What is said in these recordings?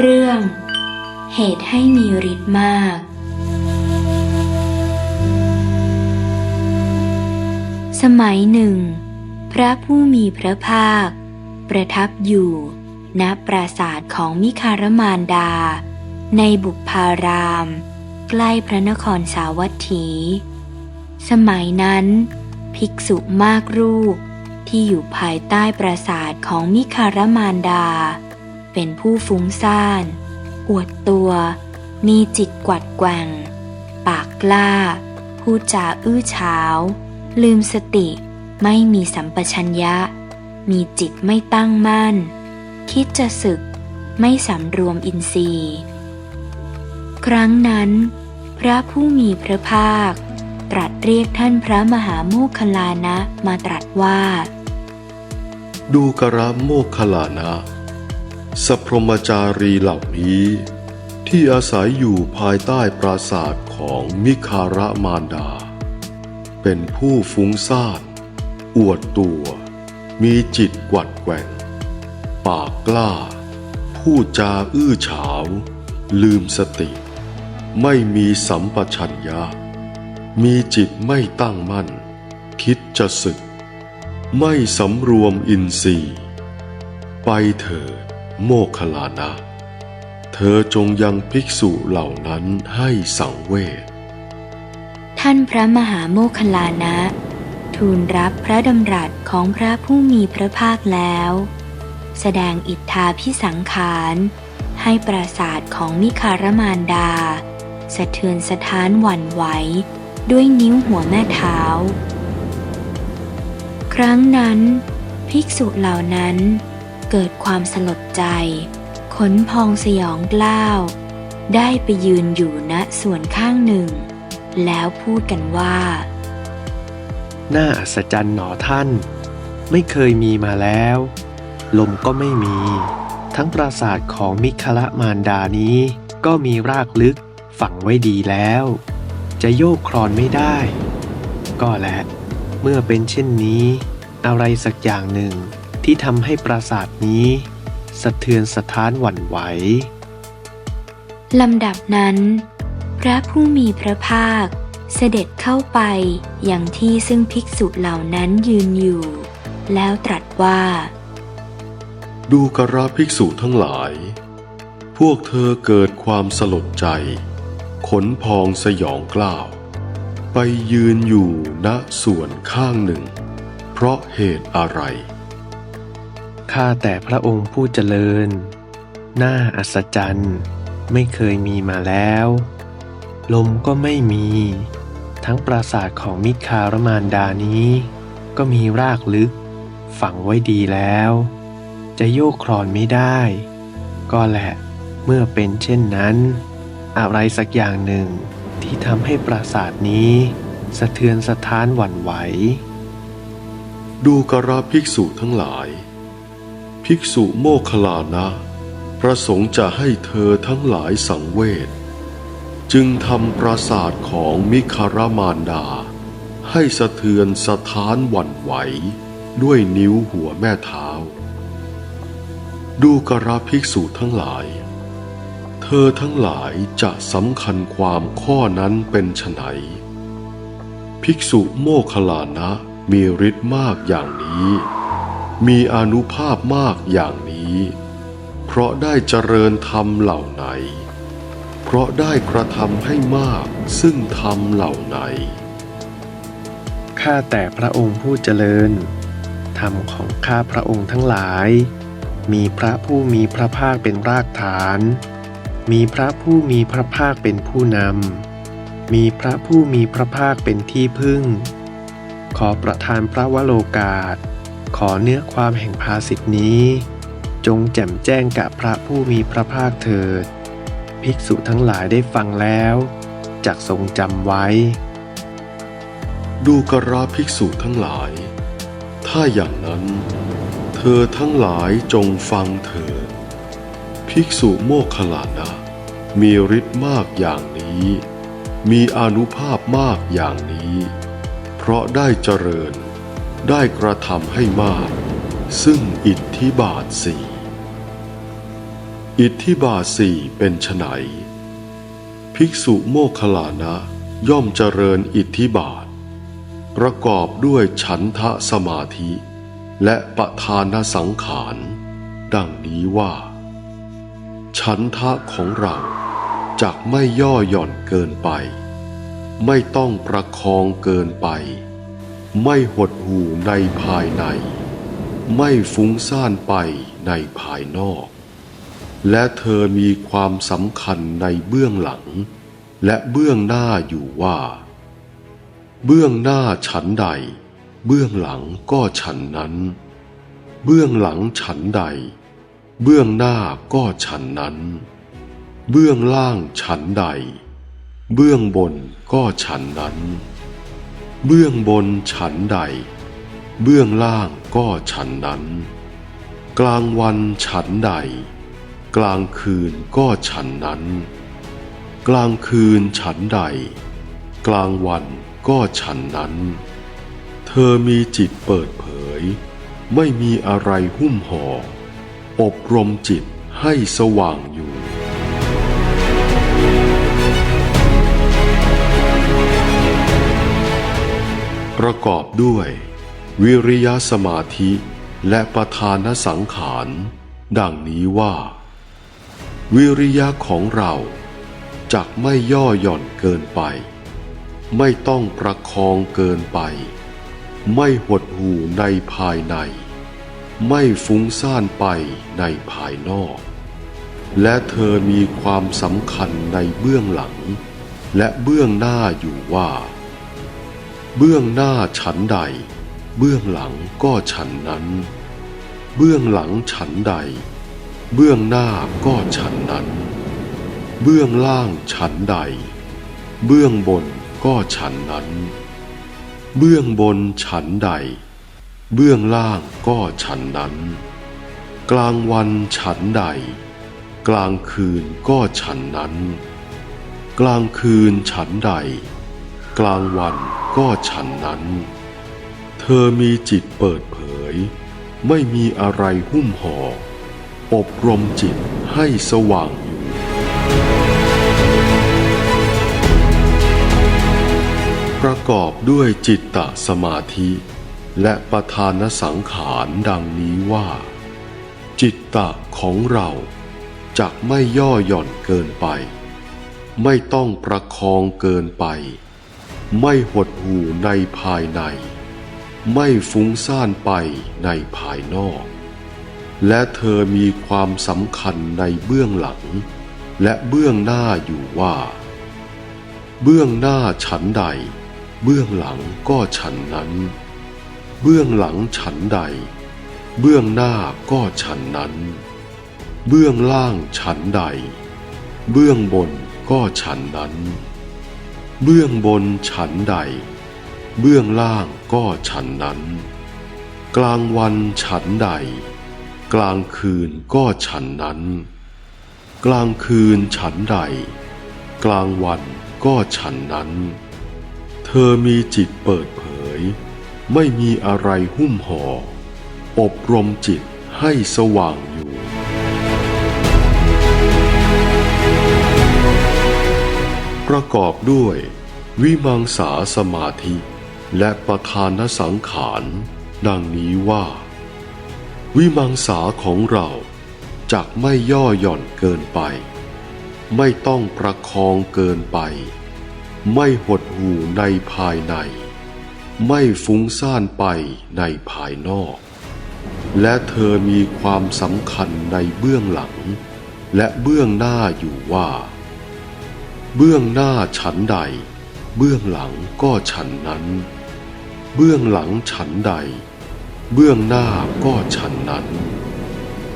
เรื่อง เหตุให้มีฤทธิ์มาก สมัยหนึ่ง พระผู้มีพระภาค ประทับอยู่ ณ ปราสาทของมิคารมานดา ในบุพาราม ใกล้พระนครสาวัตถี สมัยนั้น ภิกษุมากรูปที่อยู่ภายใต้ปราสาทของมิคารมานดา เป็นผู้ฟุ้งซ่าน อวดตัว มีจิตกวัดแกว่ง ปากกล้า พูดจาอื้อฉาว ลืมสติ ไม่มีสัมปชัญญะ มีจิตไม่ตั้งมั่น คิดจะศึก ไม่สำรวมอินทรีย์ ครั้งนั้น พระผู้มีพระภาค ตรัสเรียกท่านพระมหาโมคคลลานะมาตรัสว่า ดูกระโมคคลลานะ สัพพรมจารีเหล่านี้ ที่อาศัยอยู่ภายใต้ปราสาทของมิคารมารดา เป็นผู้ฟุ้งซ่านอวดตัว มีจิตกวัดแกว่ง ปากกล้า พูดจาอื้อฉาว ลืมสติ ไม่มีสัมปชัญญะ มีจิตไม่ตั้งมั่น คิดจะศึก ไม่สำรวมอินทรีย์ ไปเถิด โมคลลานะ เธอจงยังภิกษุเหล่านั้นให้สังเวช ท่านพระมหาโมคลลานะ ทูลรับพระดำรัสของพระผู้มีพระภาคแล้ว แสดงอิทธาพิสังขาร ให้ปราสาทของมิคารมานดา สะเทือนสะท้านหวั่นไหวด้วยนิ้วหัวแม่เท้า ครั้งนั้น ภิกษุเหล่านั้น เกิดความสลดใจ ขนพองสยองกล้าว ได้ไปยืนอยู่ณส่วนข้างหนึ่ง แล้วพูดกันว่า น่าอัศจรรย์หนอท่าน ไม่เคยมีมาแล้ว ลมก็ไม่มี ทั้งปราสาทของมิคละมารดานี้ ก็มีรากลึกฝังไว้ดีแล้ว จะโยกคลอนไม่ได้ ก็และ เมื่อเป็นเช่นนี้ อะไรสักอย่างหนึ่ง ที่ทำให้ปราสาทนี้ สะเทือนสะท้านหวั่นไหวลำดับนั้น พระผู้มีพระภาค เสด็จเข้าไปอย่างที่ซึ่งภิกษุเหล่านั้นยืนอยู่ แล้วตรัสว่า ดูกระภิกษุทั้งหลาย พวกเธอเกิดความสลดใจ ขนพองสยองกล้าว ไปยืนอยู่ณส่วนข้างหนึ่ง เพราะเหตุอะไร ข้าแต่พระองค์ผู้เจริญ น่าอัศจรรย์ ไม่เคยมีมาแล้ว ลมก็ไม่มี ทั้งปราสาทของมิคารมานดานี้ ก็มีรากลึก ฝังไว้ดีแล้ว จะโยกคลอนไม่ได้ ก็แหละเมื่อเป็นเช่นนั้น อะไรสักอย่างหนึ่งที่ทำให้ปราสาทนี้ สะเทือนสะท้านหวั่นไหว ดูกระภิกษุทั้งหลาย ภิกษุโมคลานะ ประสงค์จะให้เธอทั้งหลายสังเวชจึงทำปราสาทของมิคารมานดา ให้สะเทือนสะท้านหวั่นไหว ด้วยนิ้วหัวแม่เท้า ดูกระภิกษุทั้งหลาย เธอทั้งหลายจะสำคัญความข้อนั้นเป็นไฉนภิกษุโมคคัลลานะมีฤทธิ์มากอย่างนี้ มีอนุภาพมากอย่างนี้ เพราะได้เจริญธรรมเหล่าไหน เพราะได้กระทำให้มากซึ่งธรรมเหล่าไหน ข้าแต่พระองค์ผู้เจริญ ธรรมของข้าพระองค์ทั้งหลาย มีพระผู้มีพระภาคเป็นรากฐาน มีพระผู้มีพระภาคเป็นผู้นำ มีพระผู้มีพระภาคเป็นที่พึ่ง ขอประทานพระวโรกาส ขอเนื้อความแห่งภาสิทธินี้ จงแจ่มแจ้งกับพระผู้มีพระภาคเถิด ภิกษุทั้งหลายได้ฟังแล้วจักทรงจำไว้ ดูกระภิกษุทั้งหลาย ถ้าอย่างนั้น เธอทั้งหลายจงฟังเถิด ภิกษุโมคคัลานะมีฤทธิ์มากอย่างนี้ มีอนุภาพมากอย่างนี้ เพราะได้เจริญ ได้กระทำให้มาก ซึ่งอิทธิบาทสี่อิทธิบาทสี่เป็นไฉนภิกษุโมคัลลานะย่อมเจริญอิทธิบาท ประกอบด้วยฉันทะสมาธิ และปะทานสังขาร ดังนี้ว่า ฉันทะของเราจักไม่ย่อหย่อนเกินไป ไม่ต้องประคองเกินไป ไม่หดหู่ในภายใน ไม่ฟุ้งซ่านไปในภายนอก และเธอมีความสำคัญในเบื้องหลัง และเบื้องหน้าอยู่ว่า เบื้องหน้าฉันใด เบื้องหลังก็ฉันนั้น เบื้องหลังฉันใด เบื้องหน้าก็ฉันนั้น เบื้องล่างฉันใด เบื้องบนก็ฉันนั้น เบื้องบนฉันใด เบื้องล่างก็ฉันนั้น กลางวันฉันใด กลางคืนก็ฉันนั้น กลางคืนฉันใด กลางวันก็ฉันนั้น เธอมีจิตเปิดเผย ไม่มีอะไรหุ้มห่ออบรมจิตให้สว่างอยู่ ประกอบด้วย วิริยสมาธิและประธานสังขาร ดังนี้ว่า วิริยะของเราจักไม่ย่อหย่อนเกินไป ไม่ต้องประคองเกินไป ไม่หดหู่ในภายใน ไม่ฟุ้งซ่านไปในภายนอก และเธอมีความสำคัญในเบื้องหลัง และเบื้องหน้าอยู่ว่า เบื้องหน้าฉันใด เบื้องหลังก็ฉันนั้น เบื้องหลังฉันใด เบื้องหน้าก็ฉันนั้น เบื้องล่างฉันใด เบื้องบนก็ฉันนั้น เบื้องบนฉันใด เบื้องล่างก็ฉันนั้น กลางวันฉันใด กลางคืนก็ฉันนั้น กลางคืนฉันใด กลางวัน ก็ฉันนั้น เธอมีจิตเปิดเผย ไม่มีอะไรหุ้มห่อ อบรมจิตให้สว่างอยู่ ประกอบด้วยจิตตสมาธิ และประธานสังขารดังนี้ว่า จิตตะของเราจักไม่ย่อหย่อนเกินไป ไม่ต้องประคองเกินไป ไม่หดหู่ในภายใน ไม่ฟุ้งซ่านไปในภายนอก และเธอมีความสำคัญในเบื้องหลัง และเบื้องหน้าอยู่ว่า เบื้องหน้าฉันใด เบื้องหลังก็ฉันนั้น เบื้องหลังฉันใด เบื้องหน้าก็ฉันนั้น เบื้องล่างฉันใด เบื้องบนก็ฉันนั้น เบื้องบนฉันใด เบื้องล่างก็ฉันนั้น กลางวันฉันใด กลางคืนก็ฉันนั้น กลางคืนฉันใด กลางวันก็ฉันนั้น เธอมีจิตเปิดเผย ไม่มีอะไรหุ้มห่ออบรมจิตให้สว่างอยู่ ประกอบด้วย วิมังสาสมาธิ และประธานสังขารดังนี้ว่า วิมังสาของเราจักไม่ย่อหย่อนเกินไป ไม่ต้องประคองเกินไป ไม่หดหู่ในภายใน ไม่ฟุ้งซ่านไปในภายนอก และเธอมีความสำคัญในเบื้องหลัง และเบื้องหน้าอยู่ว่า เบื้องหน้าฉันใด เบื้องหลังก็ฉันนั้น เบื้องหลังฉันใด เบื้องหน้าก็ฉันนั้น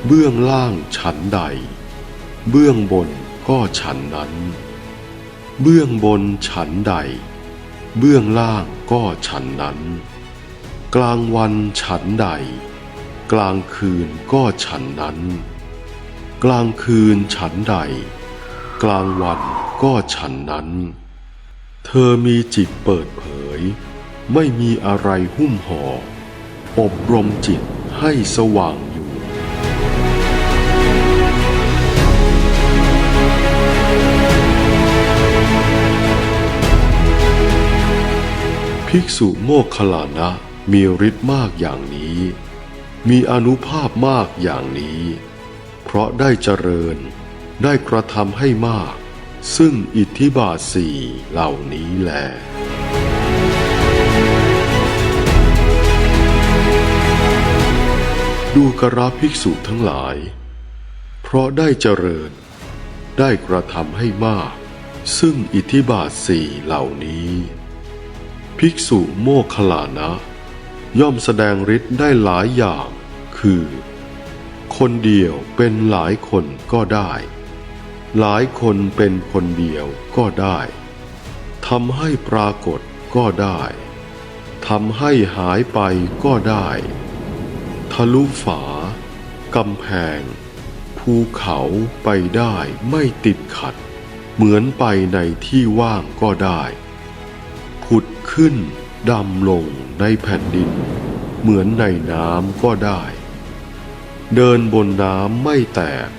เบื้องล่างฉันใด เบื้องบนก็ฉันนั้น เบื้องบนฉันใด เบื้องล่างก็ฉันนั้น กลางวันฉันใด กลางคืนก็ฉันนั้น กลางคืนฉันใด กลางวัน ก็ฉันนั้น เธอมีจิตเปิดเผย ไม่มีอะไรหุ้มห่อ อบรมจิตให้สว่างอยู่ ภิกษุโมคคลานะมีฤทธิ์มากอย่างนี้ มีอนุภาพมากอย่างนี้ เพราะได้เจริญได้กระทำให้มาก ซึ่งอิทธิบาทสี่เหล่านี้แหลดูกระภิกษุทั้งหลาย เพราะได้เจริญ ได้กระทำให้มาก ซึ่งอิทธิบาทสี่เหล่านี้ ภิกษุโมคคลานะ ย่อมแสดงฤทธิ์ได้หลายอย่าง คือ คนเดียวเป็นหลายคนก็ได้ หลายคนเป็นคนเดียวก็ได้ทำให้ปรากฏก็ได้ทำให้หายไปก็ได้ ทะลุฝากำแพง ภูเขาไปได้ไม่ติดขัด เหมือนไปในที่ว่างก็ได้ ผุดขึ้นดำลงในแผ่นดิน เหมือนในน้ำก็ได้ เดินบนน้ำไม่แตก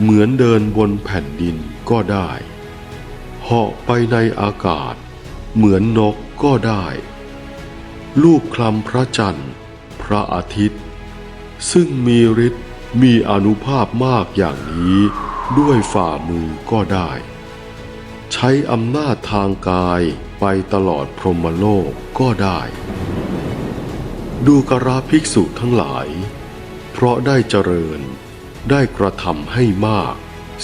เหมือนเดินบนแผ่นดินก็ได้เหาะไปในอากาศ เหมือนนกก็ได้ ลูกคลำพระจันทร์ พระอาทิตย์ ซึ่งมีฤทธิ์มีอนุภาพมากอย่างนี้ด้วยฝ่ามือก็ได้ ใช้อำนาจทางกายไปตลอดพรหมโลกก็ได้ ดูกราภิกษุทั้งหลาย เพราะได้เจริญ ได้กระทำให้มาก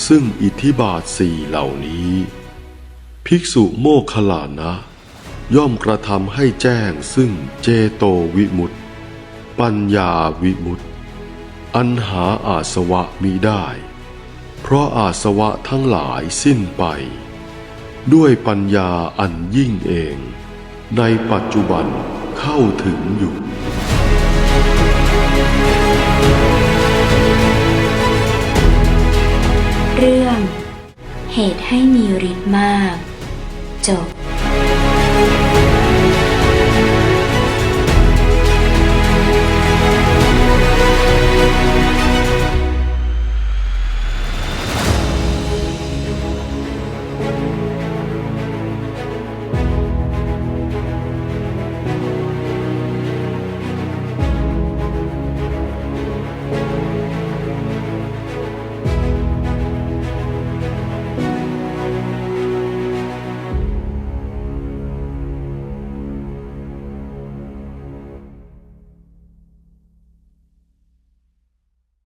ซึ่งอิทธิบาทสี่เหล่านี้ ภิกษุโมคลลานะ ย่อมกระทำให้แจ้งซึ่งเจโตวิมุตติ ปัญญาวิมุตติ อันหาอาสวะมิได้ เพราะอาสวะทั้งหลายสิ้นไป ด้วยปัญญาอันยิ่งเอง ในปัจจุบันเข้าถึงอยู่ ให้มีฤทธิ์มาก จบ